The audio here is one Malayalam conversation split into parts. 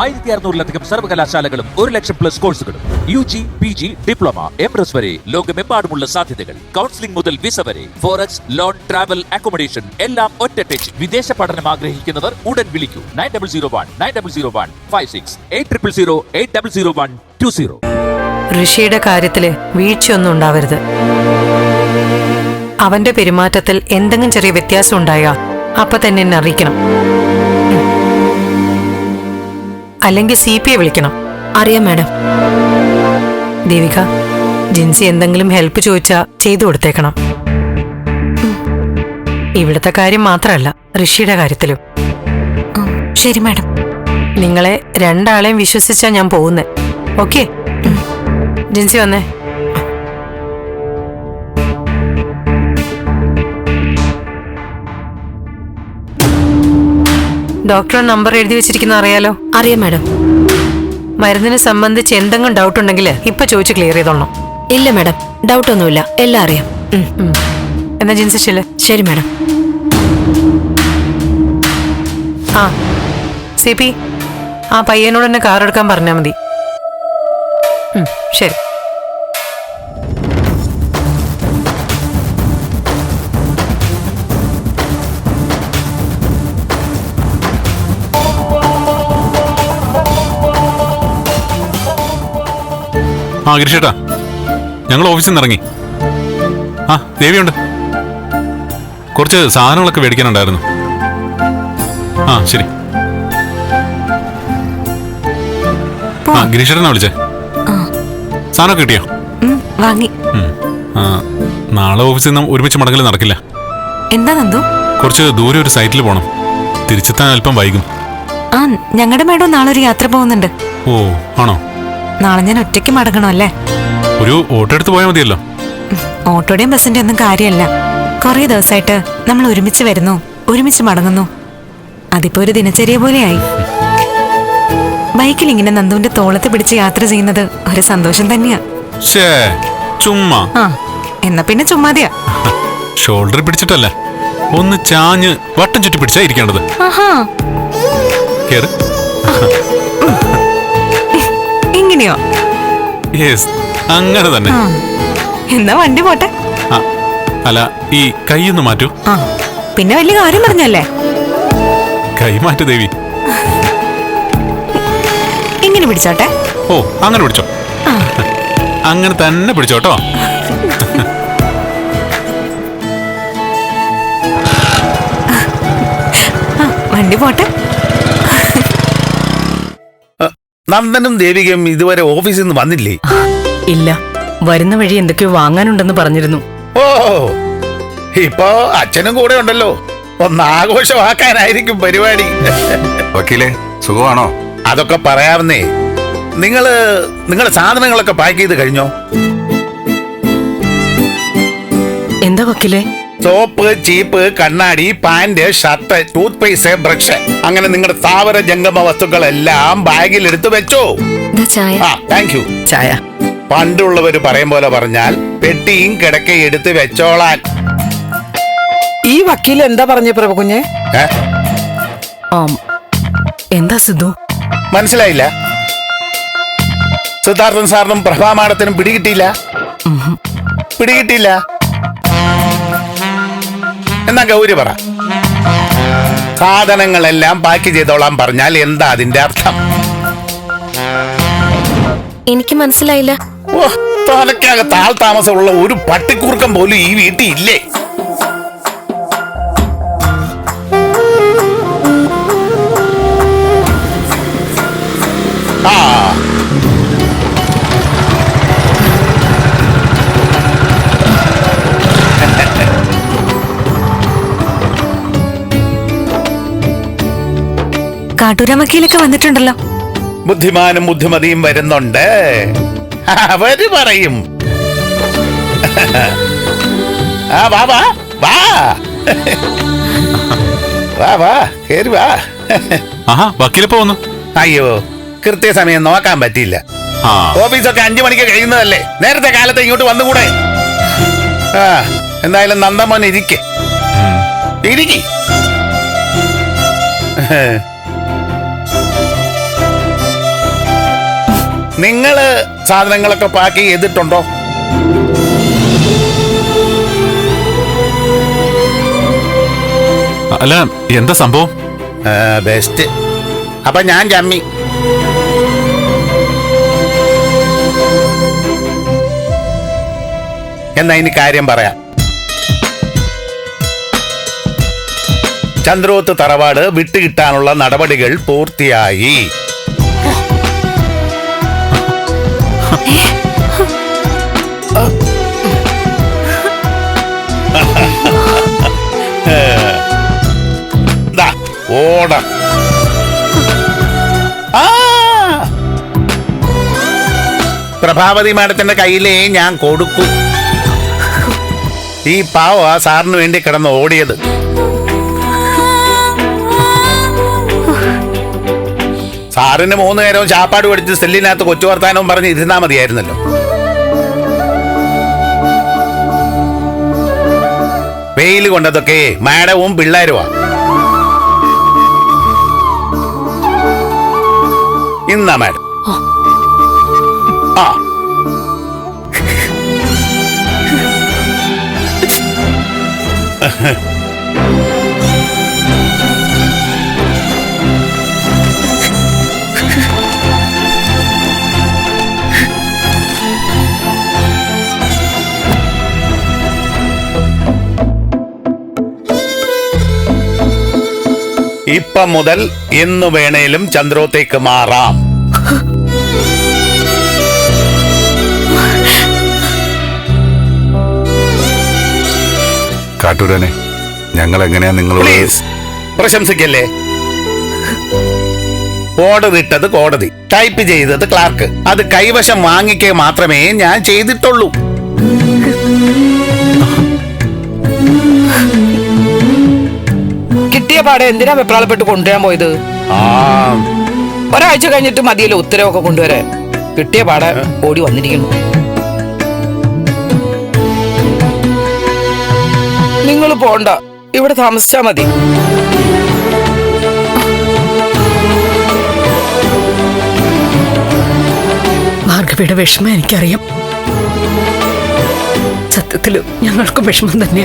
ആയിരത്തി അറുന്നൂറിലധികം സർവകലാശാലകളും ഒരു ലക്ഷം പ്ലസ് കോഴ്സുകളും U G P G diploma M S വരെ ലോകമെമ്പാടുമുള്ള സാധ്യതകൾ. കൗൺസിലിംഗ് മുതൽ വിസ വരെ ഫോറക്സ് ലോൺ ട്രാവൽ അക്കോമഡേഷൻ എല്ലാം ഒറ്റ ടച്ച് വിദേശ പഠനം ആഗ്രഹിക്കുന്നവർ ഉടൻ വിളിക്കൂ. Nine double zero one nine double zero one five six eight triple zero eight double zero one two zero ഋഷിയുടെ കാര്യത്തിൽ വീഴ്ചയൊന്നും ഉണ്ടാവരുത്. അവന്റെ പെരുമാറ്റത്തിൽ എന്തെങ്കിലും ചെറിയ വ്യത്യാസം ഉണ്ടായാ അപ്പൊ തന്നെ എന്നെ അറിയിക്കണം. അല്ലെങ്കിൽ സി പി എ വിളിക്കണം. അറിയാം മാഡം. ദേവിക ജിൻസി എന്തെങ്കിലും ഹെൽപ്പ് ചോദിച്ചാ ചെയ്തു കൊടുത്തേക്കണം. ഇവിടുത്തെ കാര്യം മാത്രമല്ല ഋഷിയുടെ കാര്യത്തിലും. ശരി മാഡം. നിങ്ങളെ രണ്ടാളെയും വിശ്വസിച്ചാ ഞാൻ പോകുന്നേ. ഓക്കെ? ജിൻസി വന്നേ. ഡോക്ടർ നമ്പർ എഴുതി വെച്ചിരിക്കുന്ന അറിയാലോ? അറിയാം മാഡം. മരുന്നിനെ സംബന്ധിച്ച് എന്തെങ്കിലും ഡൗട്ട് ഉണ്ടെങ്കിൽ ഇപ്പൊ ചോദിച്ച് ക്ലിയർ ചെയ്തോളണം. ഇല്ല മാഡം ഡൗട്ട് ഒന്നുമില്ല. എല്ലാം അറിയാം. എന്നാ ജിൻസി ചെല്ല് ശരി മാഡം. ആ സി പി ആ പയ്യനോട് തന്നെ കാർ എടുക്കാൻ പറഞ്ഞാൽ മതി. ശരി. ആ ഗിരിഷേട്ടാ. ഞങ്ങൾ ഓഫീസിൽ നിന്ന് ഇറങ്ങി ആ ദേവിയുണ്ട്. കുറച്ച് സാധനങ്ങളൊക്കെ മേടിക്കാനുണ്ടായിരുന്നു. ആ ശരി. ആ ഗിരീഷേട്ടനാ വിളിച്ചേ. സാധനമൊക്കെ കിട്ടിയോ? വാങ്ങി. ആ നാളെ ഓഫീസിൽ നിന്ന് ഒരുമിച്ച് മടങ്ങൽ നടക്കില്ല. എന്താ നന്ദു? കുറച്ച് ദൂരെ ഒരു സൈറ്റിൽ പോകണം തിരിച്ചെത്താൻ അല്പം വൈകും. ആ ഞങ്ങളുടെ മേഡം നാളെ ഒരു യാത്ര പോകുന്നുണ്ട്. ഓ ആണോ? നാളെ ഞാൻ ഒറ്റയ്ക്ക് മടങ്ങണമല്ലേ ഒരു ഓട്ടോ എടുത്ത് പോയാൽ മതിയല്ലോ. ഓട്ടോയുടെയും ബസ്സിന്റെ ഒന്നും കാര്യമല്ല. കുറേ ദിവസമായിട്ട് നമ്മൾ ഒരുമിച്ച് വരുന്നു ഒരുമിച്ച് മടങ്ങുന്നു. അതിപ്പോ ഒരു ദിനചര്യ പോലെയായി. ബൈക്കിൽ ഇങ്ങനെ നന്ദുവിന്റെ തോളത്ത് പിടിച്ച് യാത്ര ചെയ്യുന്നത് ഒരു സന്തോഷം തന്നെയാ. ചുമ്മാ. ആ എന്നാ പിന്നെ ചുമ്മാതിയാ ഷോൾഡർ പിടിച്ചിട്ടല്ല ഒന്ന് ചാഞ്ഞ് വട്ടം ചുറ്റി പിടിച്ചാ ഇരിക്കേണ്ടത്. ആഹാ. കേറ്. ഇങ്ങനെയോ? യെസ് അങ്ങനെ തന്നെ. ആ. എന്നാ വണ്ടി പോട്ടെ. ആ, അല്ല ഈ കൈ ഒന്ന് മാറ്റൂ. ആ പിന്നെ വലിയ കാര്യം പറഞ്ഞല്ലേ? കൈ മാറ്റു ദേവി. എങ്ങനെ പിടിച്ചോട്ടെ. ഓ അങ്ങനെ പിടിച്ചോ. ആ. അങ്ങനെ തന്നെ പിടിച്ചോട്ടോ വണ്ടി പോട്ടെ. നന്ദനും ദേവികയും ഇതുവരെ ഓഫീസിൽ നിന്ന് വന്നില്ലേ? ഇല്ല. വരുന്ന വഴി എന്തൊക്കെയോ വാങ്ങാനുണ്ടെന്ന് പറഞ്ഞിരുന്നു. ഓ ഇപ്പോ അച്ഛനും കൂടെ ഉണ്ടല്ലോ. ഒന്ന് ആഘോഷമാക്കാനായിരിക്കും പരിപാടി. വക്കീലെ സുഖമാണോ? അതൊക്കെ പറയാവുന്നേ നിങ്ങൾ നിങ്ങളുടെ സാധനങ്ങളൊക്കെ പാക്ക് ചെയ്ത് കഴിഞ്ഞോ? എന്താ വക്കീലേ? സോപ്പ് ചീപ്പ് കണ്ണാടി pant shirt toothpaste brush. അങ്ങനെ നിങ്ങളുടെ സ്ഥാവര ജംഗമ വസ്തുക്കളെല്ലാം ബാഗിൽ എടുത്തു വെച്ചോ. ചായ. ആ താങ്ക് യു ചായ. പണ്ടുള്ളവര് പറയും പോലെ പറഞ്ഞാൽ പെട്ടിയും കിടക്കയും എടുത്ത് വെച്ചോളാൻ. ഈ വക്കീൽ എന്താ പറഞ്ഞ പ്രഭകുഞ്ഞെ ഏ? എന്താ സിദ്ധു? മനസ്സിലായില്ല. സിദ്ധാർത്ഥൻ സാറിനും പ്രഭാമാണത്തിനും പിടികിട്ടിയില്ല. പിടികിട്ടിയില്ല. എന്നാ ഗൗരി പറ. സാധനങ്ങളെല്ലാം പാക്ക് ചെയ്തോളാൻ പറഞ്ഞാൽ എന്താ അതിന്റെ അർത്ഥം? എനിക്ക് മനസ്സിലായില്ല. ഓ തലക്കകത്ത് ആൾ താമസമുള്ള ഒരു പട്ടിക്കൂർക്കം പോലും ഈ വീട്ടിൽ ഇല്ലേ? കാട്ടൂരാ വക്കീലൊക്കെ വന്നിട്ടുണ്ടല്ലോ. ബുദ്ധിമാനും ബുദ്ധിമതിയും വരുന്നുണ്ട്. അവർ പറയും. ആ വാ വാ വാ. വാ വാ കേറി വാ. ആഹാ വക്കീലിപ്പോ വന്നു? അയ്യോ കൃത്യസമയം നോക്കാൻ പറ്റിയില്ല. ആ. ഓഫീസൊക്കെ അഞ്ചു മണിക്ക് കഴിയുന്നതല്ലേ? നേരത്തെ കാലത്ത് ഇങ്ങോട്ട് വന്നുകൂടെ? ആ എന്തായാലും നന്ദമോൻ ഇരിക്കെ. ഇരിക്കേ ഇരിക്കി. നിങ്ങൾ സാധനങ്ങളൊക്കെ പാക്ക് ചെയ്തിട്ടുണ്ടോ? അല്ല എന്താ സംഭവം? ബെസ്റ്റ് അപ്പൊ ഞാൻ ജമ്മി. എന്നാ ഇനി കാര്യം പറയാം. ചന്ദ്രോത്ത് തറവാട് വിട്ടുകിട്ടാനുള്ള നടപടികൾ പൂർത്തിയായി. പ്രഭാവതി മാഡത്തിന്റെ കയ്യിലേ ഞാൻ കൊടുക്കൂ. ഈ പാവ സാറിന് വേണ്ടി കിടന്ന് ഓടിയത്. സാറിന് മൂന്ന് നേരവും ചാപ്പാട് പഠിച്ച് സെല്ലിനകത്ത് കൊച്ചു വർത്താനവും പറഞ്ഞ് ഇരുന്നാ മതിയായിരുന്നല്ലോ. വെയിൽ കൊണ്ടതൊക്കെ മാഡവും പിള്ളേരുമാ ഇന്നാ മാഡം. ആ. ഇപ്പം മുതൽ എന്നു വേണേലും ചന്ദ്രോത്തേക്ക് മാറാം. കാട്ടൂരനെ ഞങ്ങൾ എങ്ങനെയാ നിങ്ങളോട് പ്ലീസ് പ്രശംസിക്കല്ലേ? ഓർഡറിട്ടത് കോടതി. ടൈപ്പ് ചെയ്തത് ക്ലാർക്ക് അത് കൈവശം വാങ്ങിക്കേ മാത്രമേ ഞാൻ ചെയ്തിട്ടുള്ളൂ. കിട്ടിയ പാടെ എന്തിനാ വെപ്രാളപ്പെട്ട് കൊണ്ടുവരാൻ പോയത്? ഒരാഴ്ച കഴിഞ്ഞിട്ട് മതിയല്ലോ ഉത്തരവൊക്കെ കൊണ്ടുവരാൻ. കിട്ടിയ പാടെ ഓടി വന്നിരിക്കുന്നു. നിങ്ങൾ പോണ്ട. ഇവിടെ താമസിച്ചാ മതി. ഭാർഗവിയുടെ വിഷമം എനിക്കറിയാം. സത്യത്തിൽ ഞങ്ങൾക്ക് വിഷമം തന്നെ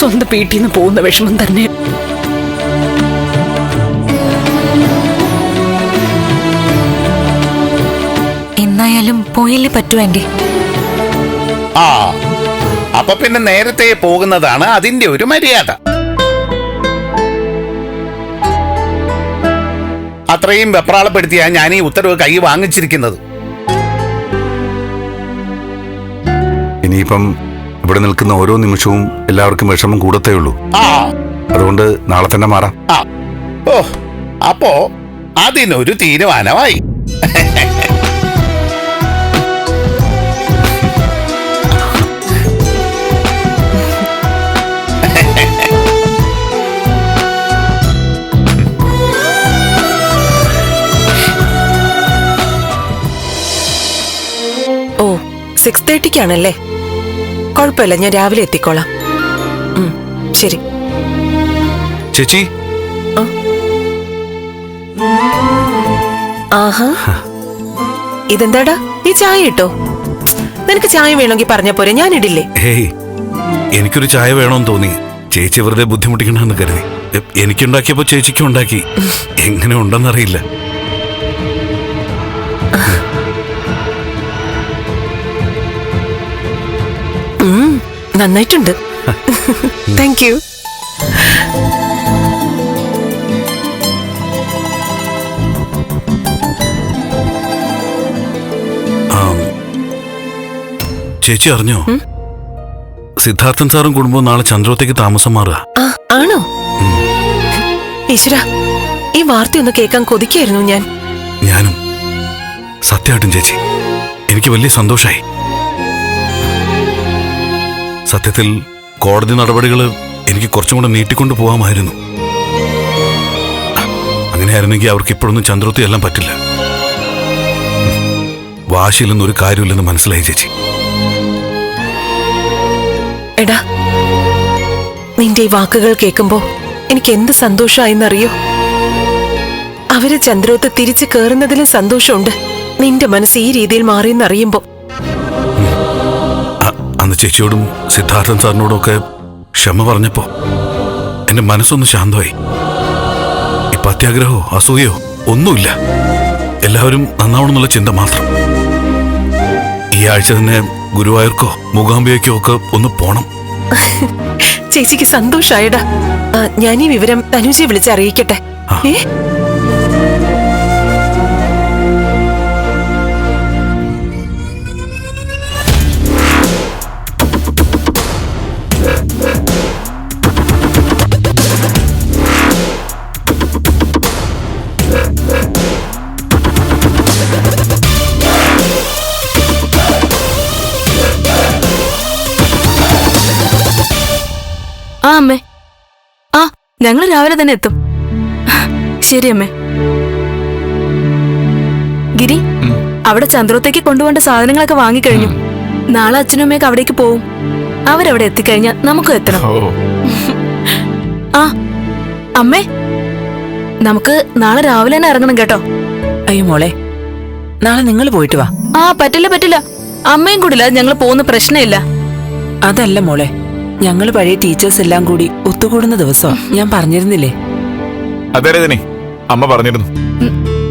സ്വന്തം വീട്ടിൽ നിന്ന് പോകുന്ന വിഷമം തന്നെ എന്നായാലും പോയല്ലേ പറ്റൂ ആന്റി ആ അപ്പൊ പിന്നെ നേരത്തെ പോകുന്നതാണ് അതിന്റെ ഒരു മര്യാദ. അത്രയും വെപ്രാളപ്പെടുത്തിയാ ഞാൻ ഈ ഉത്തരവ് കൈ വാങ്ങിച്ചിരിക്കുന്നത്. ഇനിയിപ്പം ഇവിടെ നിൽക്കുന്ന ഓരോ നിമിഷവും എല്ലാവർക്കും വിഷമം കൂടത്തേ ഉള്ളൂ. അതുകൊണ്ട് നാളെ തന്നെ മാറാം. ഓ അപ്പോ അതിനൊരു തീരുമാനമായി. ഓ സിക്സ് തേർട്ടിക്കാണല്ലേ കുഴപ്പമില്ല ഞാൻ രാവിലെ എത്തിക്കോളാം. ശരി. ചേച്ചി? ആഹാ. ഇതെന്താടാ? നീ ചായ ഇട്ടോ? നിനക്ക് ചായ വേണമെങ്കിൽ പറഞ്ഞ പോരെ ഞാൻ ഇടില്ലേ ഹേയ് എനിക്കൊരു ചായ വേണമെന്ന് തോന്നി. ചേച്ചി വെറുതെ ബുദ്ധിമുട്ടിക്കണമെന്ന് കരുതി. എനിക്കുണ്ടാക്കിയപ്പോ ചേച്ചിക്കും ഉണ്ടാക്കി എങ്ങനെ ഉണ്ടെന്നറിയില്ല. നന്നായിട്ടുണ്ട്. താങ്ക് യു ചേച്ചി അറിഞ്ഞോ? സിദ്ധാർത്ഥൻ സാറും കുടുംബവും നാളെ ചന്ദ്രോത്തേക്ക് താമസം മാറുക. ആണോ? ഈശ്വര ഈ വാർത്തയൊന്ന് കേൾക്കാൻ കൊതിക്കായിരുന്നു ഞാൻ. ഞാനും. സത്യമായിട്ടും ചേച്ചി. എനിക്ക് വലിയ സന്തോഷായി. സത്യത്തിൽ കോടതി നടപടികൾ എനിക്ക് കുറച്ചും കൂടെ നീട്ടിക്കൊണ്ടു പോകാമായിരുന്നു. അങ്ങനെയായിരുന്നെങ്കിൽ അവർക്ക് ഇപ്പോഴൊന്നും ചന്ദ്രത്തി എല്ലാം പറ്റില്ല. വാശിയിലൊന്നും ഒരു കാര്യമില്ലെന്ന് മനസ്സിലായി ചേച്ചി. എടാ നിന്റെ ഈ വാക്കുകൾ കേൾക്കുമ്പോ എനിക്ക് എന്ത് സന്തോഷമായെന്നറിയോ അവർ ചന്ദ്രോത്ത് തിരിച്ചു കയറുന്നതിലും സന്തോഷമുണ്ട്. നിന്റെ മനസ്സ് ഈ രീതിയിൽ മാറിയെന്നറിയുമ്പോ അന്ന് ചേച്ചിയോടും സിദ്ധാർത്ഥൻ സാറിനോടും ഒക്കെ ക്ഷമ പറഞ്ഞപ്പോ എന്റെ മനസ്സൊന്ന് ശാന്തമായി. ഇപ്പൊ അത്യാഗ്രഹമോ അസൂയോ ഒന്നുമില്ല. എല്ലാവരും നന്നാവണമെന്നുള്ള ചിന്ത മാത്രം. ഈ ആഴ്ച തന്നെ ഗുരുവായൂർക്കോ മൂകാംബിയക്കോ ഒക്കെ ഒന്ന് പോണം. ചേച്ചിക്ക് സന്തോഷായടാ. ഞാൻ ഈ വിവരം തനുജയെ വിളിച്ച് അറിയിക്കട്ടെ ഏ? ഞങ്ങൾ രാവിലെ തന്നെ എത്തും. ശരി അമ്മേ. ഗിരി അവിടെ ചന്ദ്രത്തേക്ക് കൊണ്ടുപോകേണ്ട സാധനങ്ങളൊക്കെ വാങ്ങിക്കഴിഞ്ഞു. നാളെ അച്ഛനും അമ്മയൊക്കെ അവിടേക്ക് പോവും. അവരവിടെ എത്തിക്കഴിഞ്ഞാൽ നമുക്കും എത്തണം. ആ അമ്മേ. നമുക്ക് നാളെ രാവിലെ തന്നെ ഇറങ്ങണം കേട്ടോ. അയ്യോ മോളെ നാളെ നിങ്ങൾ പോയിട്ട് വാ. ആ പറ്റില്ല പറ്റില്ല. അമ്മയും കൂടില്ല ഞങ്ങൾ പോകുന്ന പ്രശ്നമില്ല. അതല്ല മോളെ ഞങ്ങൾ പഴയ ടീച്ചേഴ്സ് എല്ലാം കൂടി ഒത്തുകൂടുന്ന ദിവസം ഞാൻ പറഞ്ഞിരുന്നില്ലേ? അതെ രജനി. അമ്മ പറഞ്ഞിരുന്നു.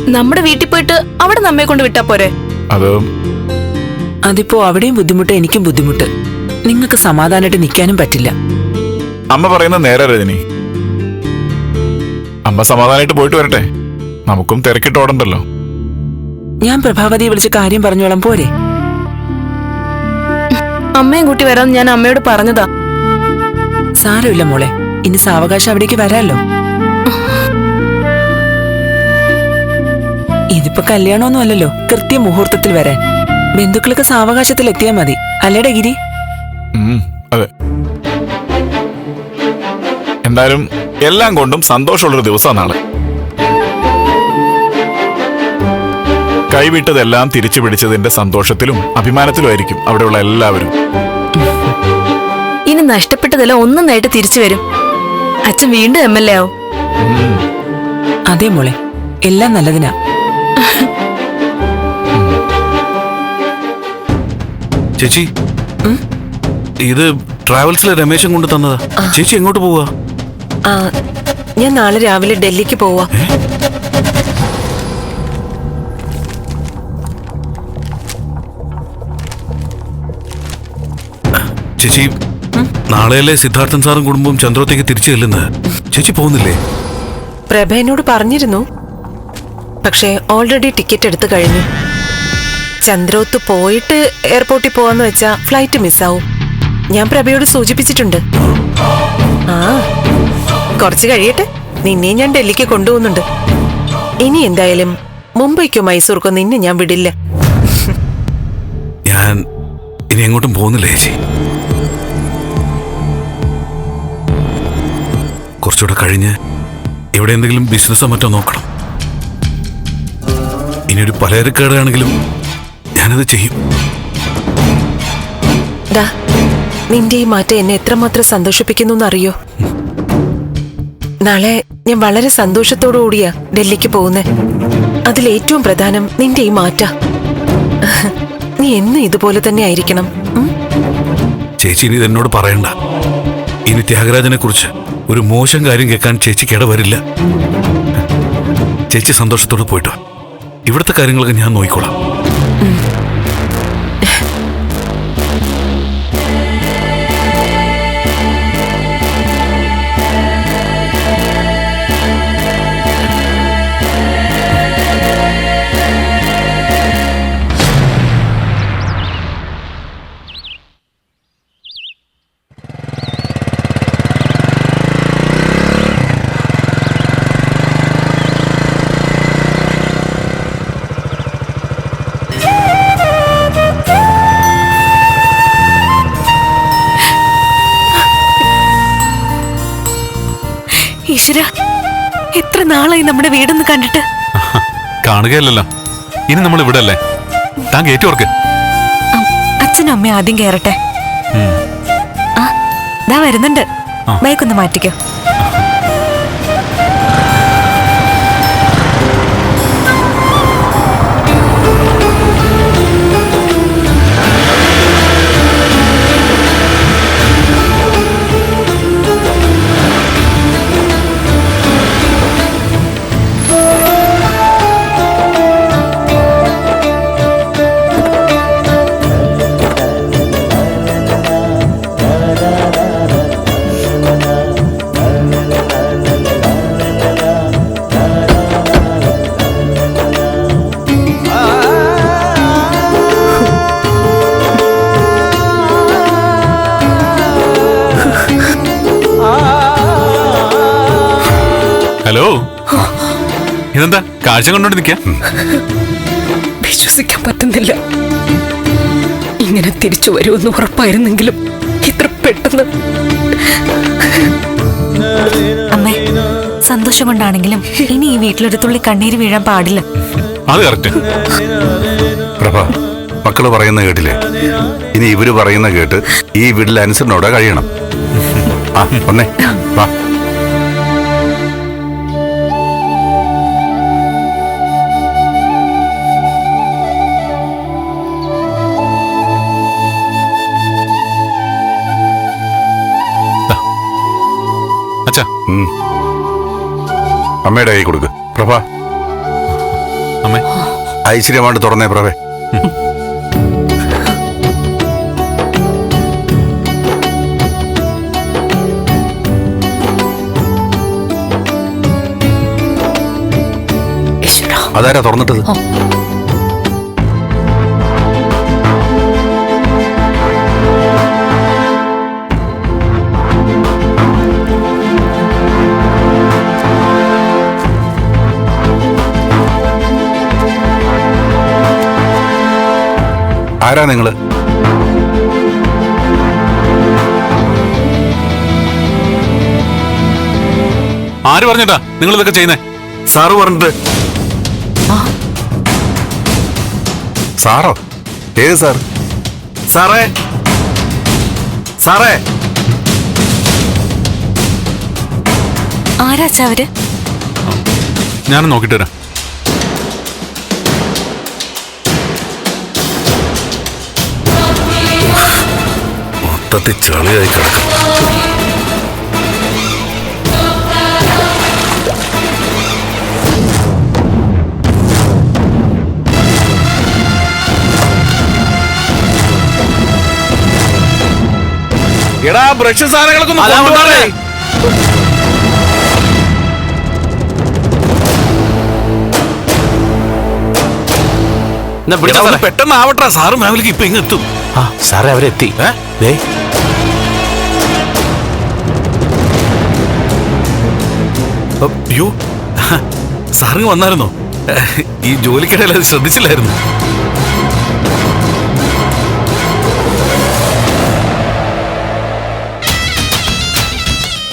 നമ്മുടെ വീട്ടിൽ പോയിട്ട് അവിടെ നമ്മെ കൊണ്ട് വിട്ടാ പോരെ? അത് അതിപ്പോ അവിടെയും ബുദ്ധിമുട്ട് എനിക്കും ബുദ്ധിമുട്ട്. നിങ്ങൾക്ക് സമാധാനമായിട്ട് നിൽക്കാനും പറ്റില്ല. അമ്മ പറയുന്ന നേരെ രജനി. അമ്മ സമാധാനമായിട്ട് പോയിട്ട് വരട്ടെ. നമുക്കും തിരക്കിട്ട് ഓടണ്ടല്ലോ. ഞാൻ പ്രഭാവതിയെ വിളിച്ച് കാര്യം പറഞ്ഞോളാം പോരെ. അമ്മയും കൂട്ടി വരാൻ ഞാൻ അമ്മയോട് പറഞ്ഞതാ. സാരമില്ല മോളെ. ഇനി സാവകാശം അവിടേക്ക് വരാലോ. ഇതിപ്പോ കല്യാണമൊന്നും അല്ലല്ലോ. കൃത്യ മുഹൂർത്തത്തിൽ വരാൻ. ബന്ധുക്കളൊക്കെ സാവകാശത്തിൽ എത്തിയാൽ മതി. അല്ലേടെ ഗിരി? എന്തായാലും എല്ലാം കൊണ്ടും സന്തോഷമുള്ളൊരു ദിവസം നാളെ. കൈവിട്ടതെല്ലാം തിരിച്ചു പിടിച്ചതിന്റെ സന്തോഷത്തിലും അഭിമാനത്തിലുമായിരിക്കും അവിടെയുള്ള എല്ലാവരും. ഇനി നഷ്ടപ്പെട്ടതെല്ലാം ഒന്നും നേട്ട് തിരിച്ചു വരും. അച്ഛൻ വീണ്ടും എം എൽ എ ആവും. അതെ മോളെ എല്ലാം നല്ലതിനാ. ചേച്ചി ഇത് ട്രാവൽസിലെ രമേശൻ കൊണ്ട് തന്നതാ. ചേച്ചി എങ്ങോട്ട് പോവാ? ആ ഞാൻ നാളെ രാവിലെ ഡൽഹിക്ക് പോവാ. ചേച്ചി നാളെയല്ലേ സിദ്ധാർത്ഥൻ സാറും കുടുംബവും ചന്ദ്രത്തേക്ക് തിരിച്ചു ചെല്ലുന്നത്? ചേച്ചി പോകുന്നില്ലേ? പ്രഭ എന്നോട് പറഞ്ഞിരുന്നു. പക്ഷേ ഓൾറെഡി ടിക്കറ്റ് എടുത്തു കഴിഞ്ഞു. ചന്ദ്രോത്ത് പോയിട്ട് എയർപോർട്ടിൽ പോവാന്ന് വെച്ചാ ഫ്ലൈറ്റ് മിസ്സാവും ഞാൻ പ്രഭയോട് സൂചിപ്പിച്ചിട്ടുണ്ട്. ആ കുറച്ച് കഴിയട്ടെ. നിന്നെ ഞാൻ ഡൽഹിക്ക് കൊണ്ടുപോകുന്നുണ്ട്. ഇനി എന്തായാലും മുംബൈക്കോ മൈസൂർക്കോ നിന്നെ ഞാൻ വിടില്ല. ഞാൻ ഇനി എങ്ങോട്ടും പോകുന്നില്ല ചേച്ചി? കുറച്ചുകൂടെ കഴിഞ്ഞ് എവിടെ എന്തെങ്കിലും ബിസിനസ്സോ മറ്റോ നോക്കണം. ഇനി ഒരു പലചരക്കേടാണെങ്കിലും ഞാനത് ചെയ്യും. നിന്റെ ഈ മാറ്റം എന്നെ എത്രമാത്രം സന്തോഷിപ്പിക്കുന്നു എന്നറിയോ നാളെ ഞാൻ വളരെ സന്തോഷത്തോടു കൂടിയാ ഡൽഹിക്ക് പോകുന്നേ. അതിൽ ഏറ്റവും പ്രധാനം നിന്റെ ഈ മാറ്റ. നീ എന്നും ഇതുപോലെ തന്നെ ആയിരിക്കണം. ഉം? ചേച്ചി ഇനി ഇത് എന്നോട് പറയണ്ട. ഇനി ത്യാഗരാജനെ കുറിച്ച് ഒരു മോശം കാര്യം കേൾക്കാൻ ചേച്ചിക്ക് ഇടവരില്ല ചേച്ചി സന്തോഷത്തോടെ പോയിട്ടോ. ഇവിടുത്തെ കാര്യങ്ങളൊക്കെ ഞാൻ നോക്കിക്കോളാം എത്ര നാളായി നമ്മുടെ വീടൊന്ന് കണ്ടിട്ട്? കാണുകയല്ലല്ലോ. ഇനി നമ്മൾ ഇവിടെ അല്ലേ താൻ കയറ്റി അച്ഛനും അമ്മയും ആദ്യം കേറട്ടെ. ദാ വരുന്നുണ്ട്. ബൈക്കൊന്ന് മാറ്റിക്കോ. കാഴ്ച കണ്ടോണ്ട് നിൽക്കാ വിശ്വസിക്കാൻ പറ്റുന്നില്ല. ഇങ്ങനെ തിരിച്ചു വരുമെന്ന് ഉറപ്പായിരുന്നെങ്കിലും ഇത്ര പെട്ടെന്ന്. അമ്മേ സന്തോഷം കൊണ്ടാണെങ്കിലും ഇനി ഈ വീട്ടിലൊരു തുള്ളി കണ്ണീര് വീഴാൻ പാടില്ല. അത് കറക്റ്റ് പ്രഭ മക്കൾ പറയുന്ന കേട്ടില്ലേ? ഇനി ഇവർ പറയുന്ന കേട്ട് ഈ വീട്ടിൽ അനുസരണോടെ കഴിയണം. ആ വന്നേ വാ. അച്ഛാ. അമ്മയുടെ കൈ കൊടുക്ക്. പ്രഭ. അമ്മേ. ഐശ്വര്യമായിട്ട് തുറന്നേ പ്രഭേ. അതാരാ തുറന്നിട്ടത്? ആരാ നിങ്ങൾ ആര് പറഞ്ഞിട്ടാ നിങ്ങൾ ഇതൊക്കെ ചെയ്യുന്നേ? സാറ് പറഞ്ഞിട്ട് സാറോ? ഏത് സാർ? സാറേ. സാറേ. ആരാച്ചാ അവർ ഞാൻ നോക്കിട്ട് വരാം. മൊത്തത്തിൽ ചളിയായി കിടക്കും. എടാ ബ്രഷ് സാധനങ്ങളൊക്കെ പെട്ടെന്ന് ആവട്ടെ സാറ്. മാമിലേക്ക് ഇപ്പൊ ഇങ്ങെത്തും സാറേ അവരെത്തി ദേ. അയ്യോ. സാറിങ് വന്നായിരുന്നോ? ഈ ജോലിക്കിടയിൽ അത് ശ്രദ്ധിച്ചില്ലായിരുന്നു.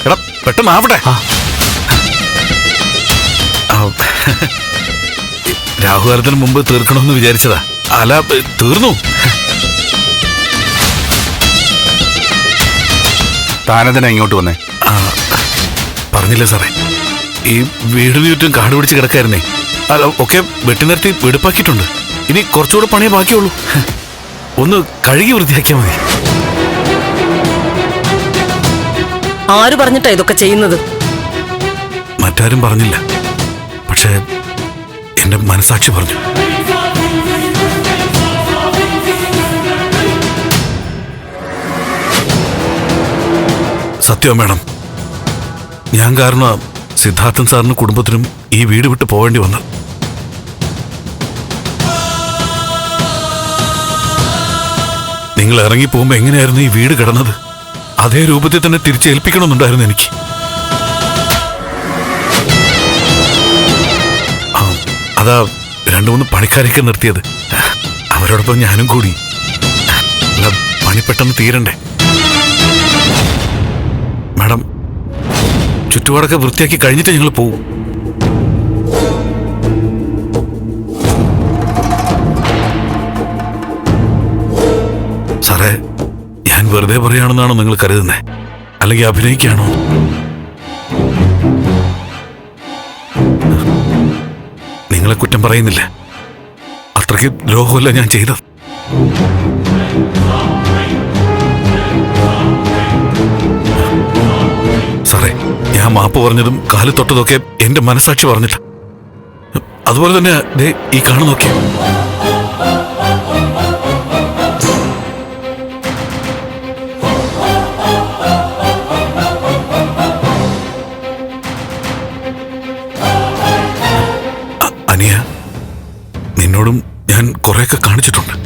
എടാ പെട്ടെന്ന് ആവട്ടെ രാഹുകാലത്തിന് മുമ്പ് തീർക്കണമെന്ന് വിചാരിച്ചതാ. അല്ല തീർന്നു. താനെന്തിനാ ഇങ്ങോട്ട് വന്നേ? പറഞ്ഞില്ല പറഞ്ഞില്ലേ സാറേ. ഈ വീടിന് ചുറ്റും കാട് പിടിച്ച് കിടക്കായിരുന്നേ. അല്ല ഒക്കെ വെട്ടി നിർത്തി വെടുപ്പാക്കിയിട്ടുണ്ട്. ഇനി കുറച്ചുകൂടെ പണിയേ ബാക്കിയുള്ളൂ. ഒന്ന് കഴുകി വൃത്തിയാക്കിയാൽ മതി. ആര് പറഞ്ഞിട്ടാ ഇതൊക്കെ ചെയ്യുന്നത്? മറ്റാരും പറഞ്ഞില്ല. പക്ഷേ എന്റെ മനസാക്ഷി പറഞ്ഞു. സത്യം മേഡം ഞാൻ കാരണം സിദ്ധാർത്ഥൻ സാറിനും കുടുംബത്തിനും ഈ വീട് വിട്ട് പോവേണ്ടി വന്നു. നിങ്ങൾ ഇറങ്ങി പോകുമ്പോ എങ്ങനെയായിരുന്നു ഈ വീട് കിടന്നത്? അതേ രൂപത്തിൽ തന്നെ തിരിച്ചേൽപ്പിക്കണമെന്നുണ്ടായിരുന്നു എനിക്ക്. അതാ രണ്ടു മൂന്ന് പണിക്കാരൊക്കെ നിർത്തിയത്. അവരോടൊപ്പം ഞാനും കൂടി. പണി പെട്ടെന്ന് തീരണ്ടേ? മാഡം ചുറ്റുപാടൊക്കെ വൃത്തിയാക്കി കഴിഞ്ഞിട്ട് ഞങ്ങൾ പോവും. സാറേ ഞാൻ വെറുതെ പറയുകയാണെന്നാണോ നിങ്ങൾ കരുതുന്നത് അല്ലെങ്കിൽ അഭിനയിക്കുകയാണോ? നിങ്ങളെ കുറ്റം പറയുന്നില്ല. അത്രയ്ക്ക് ദ്രോഹമല്ല ഞാൻ ചെയ്തത്. സാറേ ഞാൻ മാപ്പ് പറഞ്ഞതും കാൽ തൊട്ടതൊക്കെ എന്റെ മനസാക്ഷി പറഞ്ഞില്ല അതുപോലെ തന്നെ ഈ കാണുന്നൊക്കെ ഞാൻ കുറെയൊക്കെ കാണിച്ചിട്ടുണ്ട്.